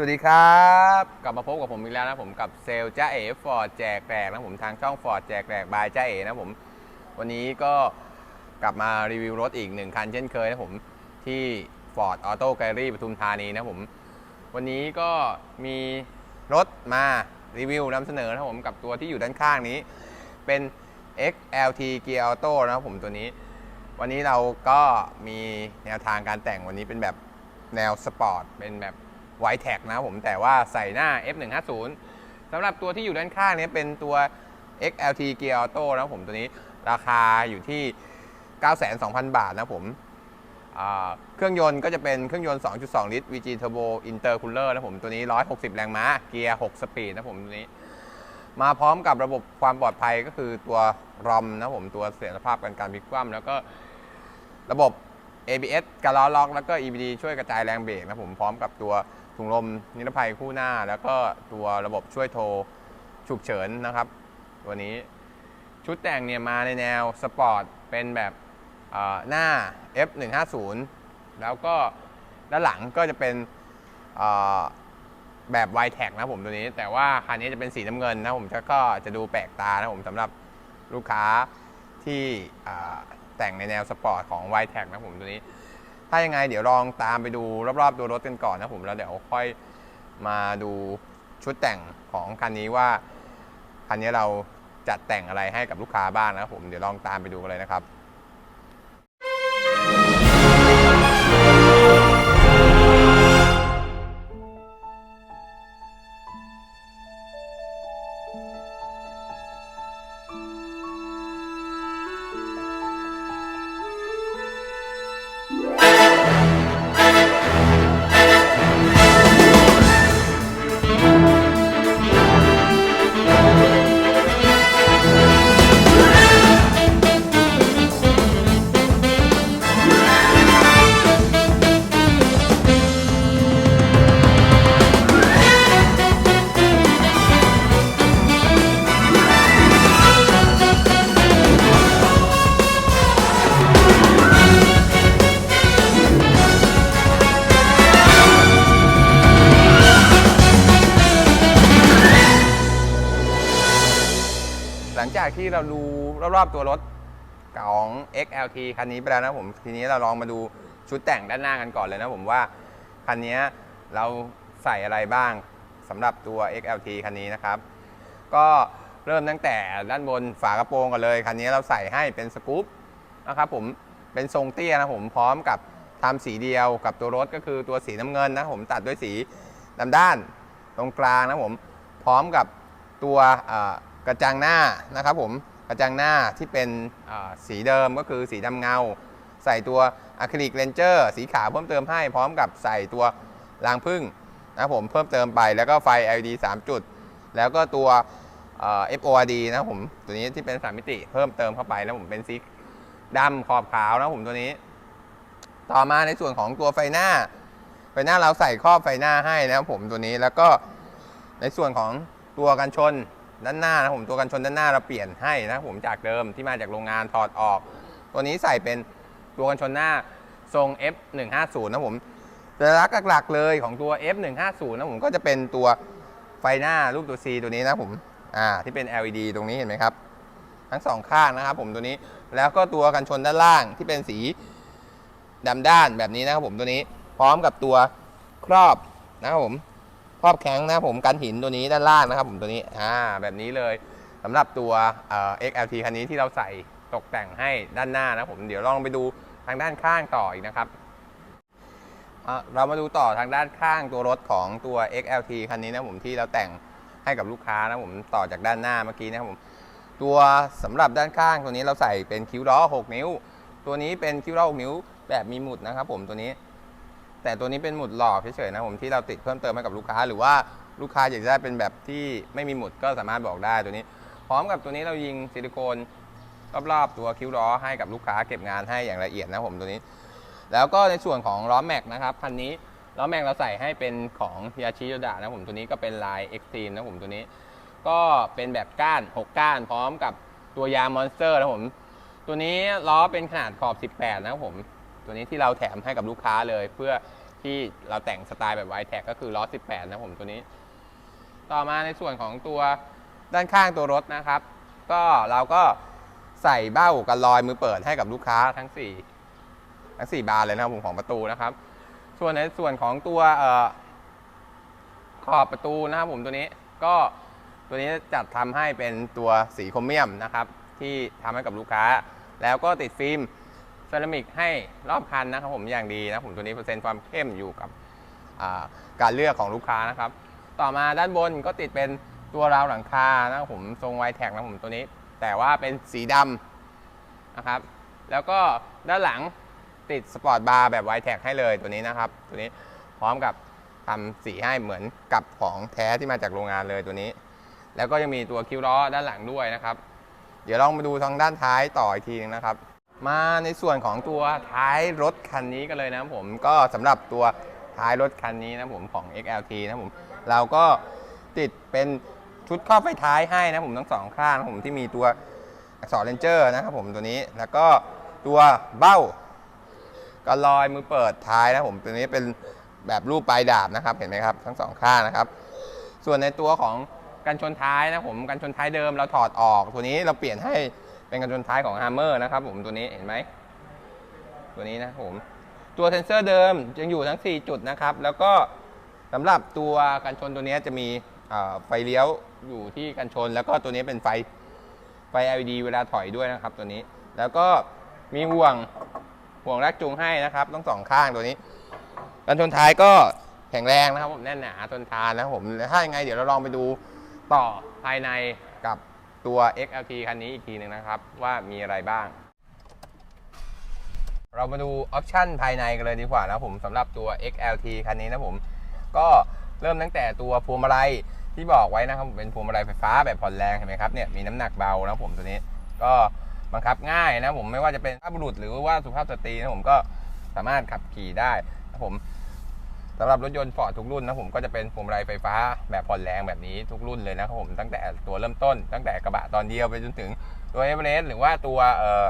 สวัสดีครับ กลับมาพบกับผมอีกแล้วนะผมกับเซลจ้าเอ๋ฟอร์ดแจกแจกนะผมทางช่องฟอร์ดแจกแจกบายจ้าเอ๋นะผมวันนี้ก็กลับมารีวิวรถอีกหนึ่งคันเช่นเคยนะผมที่ Ford Auto Gallery ปทุมธานีนะผมวันนี้ก็มีรถมารีวิวนำเสนอนะผมกับตัวที่อยู่ด้านข้างนี้ เป็น XLT Gear Auto นะครับผมตัวนี้ วันนี้เราก็มีแนวทางการแต่งวันนี้เป็นแบบแนวสปอร์ตเป็นแบบ ไวแท็กนะครับผมแต่ว่าใส่หน้า F150 สำหรับตัวที่อยู่ด้านข้างนี้เป็นตัว XLT Gear Auto นะครับผมตัวนี้ราคาอยู่ที่92,000 บาทนะผมเครื่องยนต์ก็จะเป็นเครื่องยนต์ 2.2 ลิตร VG Turbo Intercooler นะผมตัวนี้ 160 แรงม้า เกียร์ 6 สปีดนะผมตัวนี้ มาพร้อมกับระบบความปลอดภัยก็คือตัวรอมนะผมตัวเสถียรภาพการการพลิกคว่ำแล้วก็ระบบ ABS การล้อล็อกแล้วก็ EBD ช่วยกระจายแรงเบรกนะผมพร้อมกับตัวถุงลมนิรภัยคู่หน้า แล้วก็ตัวระบบช่วยโทรฉุกเฉินนะครับ ตัวนี้ชุดแต่งเนี่ยมาในแนวสปอร์ตเป็นแบบหน้า F150 แล้วก็ด้านหลังก็จะเป็นแบบไวแท็กนะผมตัวนี้ แต่ว่าคันนี้จะเป็นสีน้ำเงินนะผมก็จะดูแปลกตานะผมสำหรับลูกค้าที่ แต่งในแนวสปอร์ตของไวแท็กนะผมตัวนี้ ถ้ายังไงเดี๋ยวลองตามไปดูรอบๆตัวรถกันก่อนนะผมแล้วเดี๋ยวค่อยมาดูชุดแต่งของคันนี้ว่าคันนี้เราจัดแต่งอะไรให้กับลูกค้าบ้างนะครับผมเดี๋ยวลองตามไปดูกันเลยนะครับ งจากที่เราดูรอบๆตัวรถของ XLT คันนี้ไปแล้วนะผม ทีนี้เราลองมาดูชุดแต่งด้านหน้ากันก่อนเลยนะผมว่า คันนี้เราใส่อะไรบ้างสำหรับตัว XLT คันนี้นะครับ ก็เริ่มตั้งแต่ด้านบนฝากระโปรงกันเลย คันนี้เราใส่ให้เป็นสกู๊ปนะครับผมเป็นทรงเตี้ยนะผมพร้อมกับทำสีเดียวกับตัวรถก็คือตัวสีน้ำเงินนะผมตัดด้วยสีดำด้านตรงกลางนะผมพร้อมกับตัว กระจังหน้านะครับผมกระจังหน้าที่เป็นสีเดิมก็คือสีดำเงา ใส่ตัวอะคริลิกเลนเจอร์สีขาวเพิ่มเติมให้พร้อมกับใส่ตัวรางพึ่งนะผมเพิ่มเติมไปแล้วก็ไฟ LED 3 จุด แล้วก็ตัว FORD นะผมตัวนี้ที่เป็นสามมิติเพิ่มเติมเข้าไปแล้วผมเป็นสีดำขอบขาวนะผมตัวนี้ ต่อมาในส่วนของตัวไฟหน้า ไฟหน้าเราใส่ครอบไฟหน้าให้นะผมตัวนี้แล้วก็ในส่วนของตัวกันชน ด้านหน้านะผมตัวกันชนด้านหน้าเราเปลี่ยนให้นะผมจากเดิมที่มาจากโรงงานถอดออก ตัวนี้ใส่เป็นตัวกันชนหน้าทรง F150 นะผมสัญลักษณ์หลักๆเลยของตัว F150 นะผมก็จะเป็นตัวไฟหน้ารูปตัว C ตัวนี้นะผมอ่าที่เป็น LED ตรงนี้เห็นไหมครับ ทั้งสองข้างนะครับผมตัวนี้แล้วก็ตัวกันชนด้านล่างที่เป็นสีดำด้านแบบนี้นะครับผมตัวนี้พร้อมกับตัวครอบนะครับผม ครอบแข้งนะครับผมกันหินตัวนี้ด้านล่างนะครับผมตัวนี้อ่าแบบนี้เลยสำหรับตัวเอ่อ XLT คันนี้ที่เราใส่ตกแต่งให้ด้านหน้านะผมเดี๋ยวลองไปดูทางด้านข้างต่ออีกนะครับเรามาดูต่อทางด้านข้างตัวรถของตัว XLT คันนี้นะผมที่เราแต่งให้กับลูกค้านะผมต่อจากด้านหน้าเมื่อกี้นะครับผมตัวสำหรับด้านข้างตัวนี้เราใส่เป็นคิ้วล้อ 6 นิ้ว ตัวนี้เป็นคิ้วล้อ 6 นิ้วแบบมีหมุดนะครับผมตัวนี้ แต่ตัวนี้เป็นหมุดหลอกเฉยๆนะผมที่เราติดเพิ่มเติมให้กับลูกค้า หรือว่าลูกค้าอยากจะได้เป็นแบบที่ไม่มีหมุดก็สามารถบอกได้ตัวนี้ พร้อมกับตัวนี้เรายิงซิลิโคนรอบๆตัวคิ้วล้อให้กับลูกค้าเก็บงานให้อย่างละเอียดนะผมตัวนี้ แล้วก็ในส่วนของล้อแม็กนะครับคันนี้ล้อแม็กเราใส่ให้เป็นของยาชิโยดะนะผมตัวนี้ก็เป็นลายเอ็กซ์ตรีมนะผมตัวนี้ ก็เป็นแบบก้าน 6 ก้าน พร้อมกับตัวยางมอนสเตอร์นะผมตัวนี้ล้อเป็นขนาดขอบ 18 นะครับผม ตัวนี้ที่เราแถมให้กับลูกค้าเลย เพื่อที่เราแต่งสไตล์แบบไวแท็กก็คือล้อ 18 นะผมตัวนี้ ต่อมาในส่วนของตัวด้านข้างตัวรถนะครับ ก็เราก็ใส่เบ้ากันลอยมือเปิดให้กับลูกค้าทั้ง 4 ทั้ง 4 บานเลยนะครับผมของประตูนะครับ ส่วนในส่วนของตัวขอบประตูนะครับผมตัวนี้ก็ตัวนี้จัดทำให้เป็นตัวสีโครเมียมนะครับ ที่ทำให้กับลูกค้า แล้วก็ติดฟิล์ม เซรามิกให้รอบคันนะครับผมอย่างดีนะผมตัวนี้เปอร์เซ็นต์ความเข้มอยู่กับการเลือกของลูกค้านะครับ ต่อมาด้านบนก็ติดเป็นตัวราวหลังคานะครับผมทรงไวแท็กนะผมตัวนี้ แต่ว่าเป็นสีดำนะครับ แล้วก็ด้านหลังติดสปอร์ตบาร์แบบไวแท็กให้เลยตัวนี้นะครับ ตัวนี้พร้อมกับทำสีให้เหมือนกับของแท้ที่มาจากโรงงานเลยตัวนี้ แล้วก็ยังมีตัวคิวล้อด้านหลังด้วยนะครับ เดี๋ยวลองมาดูทางด้านท้ายต่ออีกทีนึงนะครับ มาในส่วนของตัวท้ายรถคันนี้กันเลยนะครับผมก็สำหรับตัวท้ายรถคันนี้นะผมของ XLT นะผมเราก็ติดเป็นชุดครอบไฟท้ายให้นะผมทั้งสองข้างนะผมที่มีตัวอักษรเลนเจอร์นะครับผมตัวนี้แล้วก็ตัวเบ้าก็ลอยมือเปิดท้ายนะผมตัวนี้เป็นแบบรูปปลายดาบนะครับเห็นไหมครับทั้งสองข้างนะครับ ส่วนในตัวของกันชนท้ายนะผมกันชนท้ายเดิมเราถอดออกตัวนี้เราเปลี่ยนให้ เป็นกันชนท้ายของ Hammer นะครับผมตัวนี้เห็นไหมตัวนี้นะผมตัวเซนเซอร์เดิมยังอยู่ทั้ง 4 จุดนะครับ แล้วก็สำหรับตัวกันชนตัวนี้จะมีไฟเลี้ยวอยู่ที่กันชน แล้วก็ตัวนี้เป็นไฟไฟ LED เวลาถอยด้วยนะครับตัวนี้ แล้วก็มีห่วงห่วงแรกจูงให้นะครับต้องสองข้างตัวนี้ กันชนท้ายก็แข็งแรงนะครับผมแน่นหนาทนทานนะครับผมถ้ายังไงเดี๋ยวเราลองไปดูต่อภายใน ตัว XLT คันนี้อีกทีหนึ่งนะครับว่ามีอะไรบ้าง เรามาดูออปชันภายในกันเลยดีกว่านะผมสำหรับตัว XLT คันนี้นะผม ก็เริ่มตั้งแต่ตัวพวงมาลัยที่บอกไว้นะครับเป็นพวงมาลัยไฟฟ้าแบบผ่อนแรงเห็นไหมครับเนี่ยมีน้ำหนักเบานะผมตัวนี้ก็บังคับง่ายนะผมไม่ว่าจะเป็นสุภาพบุรุษหรือว่าสุภาพสตรีนะผมก็สามารถขับขี่ได้นะผม สำหรับรถยนต์ฟอร์ดทุกรุ่นนะผมก็จะเป็นพวงมาลัยไฟฟ้าแบบผ่อนแรงแบบนี้ทุกรุ่นเลยนะครับผมตั้งแต่ตัวเริ่มต้น ตั้งแต่กระบะตอนเดียวไปจนถึงตัวเอเวอเรสต์หรือว่าตัวเอ่อ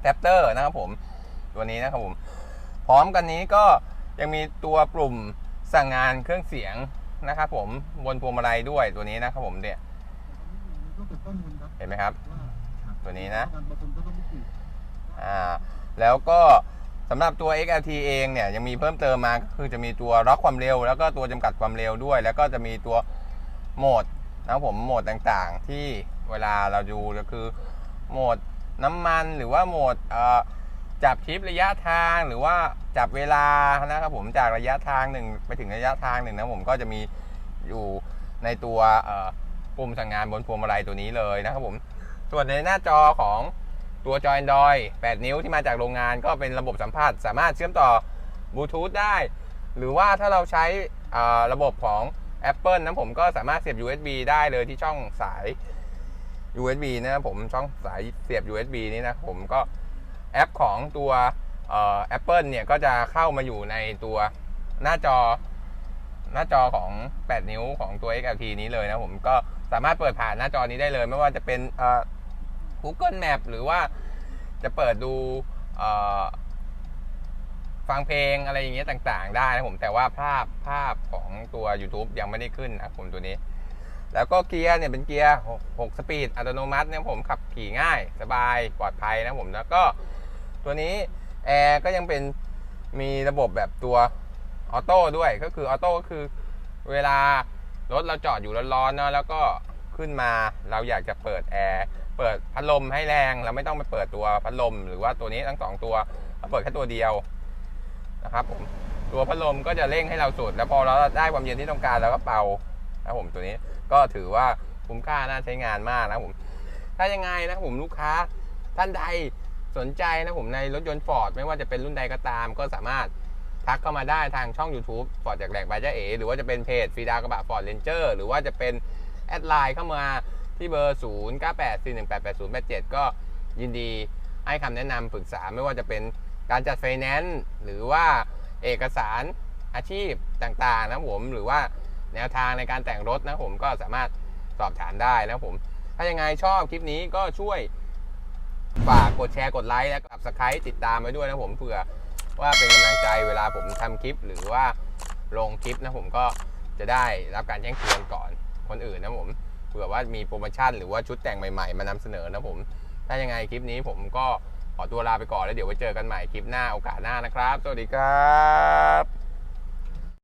แท็ปเตอร์นะครับผมตัวนี้นะครับผมพร้อมกันนี้ก็ยังมีตัวปุ่มสั่งงานเครื่องเสียงนะครับผมบนพวงมาลัยด้วยตัวนี้นะครับผมเนี่ยเห็นไหมครับ ตัวนี้นะอ่าแล้วก็ สำหรับตัว XLT เองเนี่ยยังมีเพิ่มเติมมาก็คือจะมีตัวล็อกความเร็ว แล้วก็ตัวจำกัดความเร็วด้วย แล้วก็จะมีตัวโหมดนะผมโหมดต่างๆ ที่เวลาเราดูก็คือโหมดน้ำมันหรือว่าโหมดจับทิประยะทางหรือว่าจับเวลานะครับผมจากระยะทางหนึ่งไปถึงระยะทางหนึ่งนะผมก็จะมีอยู่ในตัวปุ่มสั่งงานบนพวงมาลัยตัวนี้เลยนะครับผมส่วนในหน้าจอของ ตัวจอ Android 8 นิ้วที่มาจากโรงงานก็เป็นระบบสัมผัสสามารถเชื่อมต่อบลูทูธได้ หรือว่าถ้าเราใช้ระบบของ Apple นะผมก็สามารถเสียบ USB ได้เลยที่ช่องสาย USB นะผมช่องสายเสียบ USB นี้นะผมก็แอปของตัวเอ่อ Apple เนี่ยก็จะเข้ามาอยู่ในตัวหน้าจอหน้าจอของ 8 นิ้วของตัว XLT นี้เลยนะผมก็สามารถเปิดผ่านหน้าจอนี้ได้เลย ไม่ว่าจะเป็น Google Map หรือว่าจะเปิดดูฟังเพลงอะไรอย่างเงี้ยต่างๆ ได้นะผมแต่ว่าภาพภาพของตัว YouTube ยังไม่ได้ขึ้นนะผมตัวนี้ แล้วก็เกียร์เนี่ยเป็นเกียร์ 6 สปีดอัตโนมัตินี่ผมขับขี่ง่ายสบายปลอดภัยนะผมแล้วก็ตัวนี้แอร์ก็ยังเป็นมีระบบแบบตัวออโต้ด้วยก็คือออโต้ก็คือเวลารถเราจอดอยู่ร้อนๆเนาะแล้วก็ขึ้นมาเราอยากจะเปิดแอร์ เปิดพัดลมให้แรงเราไม่ต้องไปเปิดตัวพัดลม หรือว่าตัวนี้ทั้งสองตัวเราเปิดแค่ตัวเดียวนะครับผมตัวพัดลมก็จะเร่งให้เราสุด แล้วพอเราได้ความเย็นที่ต้องการเราก็เป่านะครับผมตัวนี้ก็ถือว่าคุ้มค่าน่าใช้งานมากนะครับผม ถ้ายังไงนะผมลูกค้าท่านใดสนใจนะผมในรถยนต์ฟอร์ดไม่ว่าจะเป็นรุ่นใดก็ตาม ก็สามารถทักเข้ามาได้ทางช่อง YouTube ฟอร์ดจากแหลกบายเจ้าเอหรือว่าจะเป็นเพจฟีดากระบะฟอร์ดเรนเจอร์หรือว่าจะเป็นแอดไลน์เข้ามา ที่เบอร์ 0 9 8 4 1 8 8 0 8 7 ก็ยินดีให้คำแนะนำปรึกษาไม่ว่าจะเป็นการจัดไฟแนนซ์หรือว่าเอกสารอาชีพต่างๆนะผมหรือว่าแนวทางในการแต่งรถนะผมก็สามารถสอบถามได้นะผม ถ้ายังไงชอบคลิปนี้ก็ช่วยฝากกดแชร์กดไลค์และกด subscribe ติดตามไว้ด้วยนะผมเผื่อว่าเป็นกำลังใจเวลาผมทำคลิปหรือว่าลงคลิปนะผมก็จะได้รับการแจ้งเตือนก่อนคนอื่นนะผม ผื่อว่ามีโปรโมชั่นหรือว่าชุดแต่งใหม่ๆ มานำเสนอนะผม ถ้ายังไงคลิปนี้ผมก็ขอตัวลาไปก่อนแล้วเดี๋ยวไว้เจอกันใหม่คลิปหน้าโอกาสหน้านะครับ สวัสดีครับ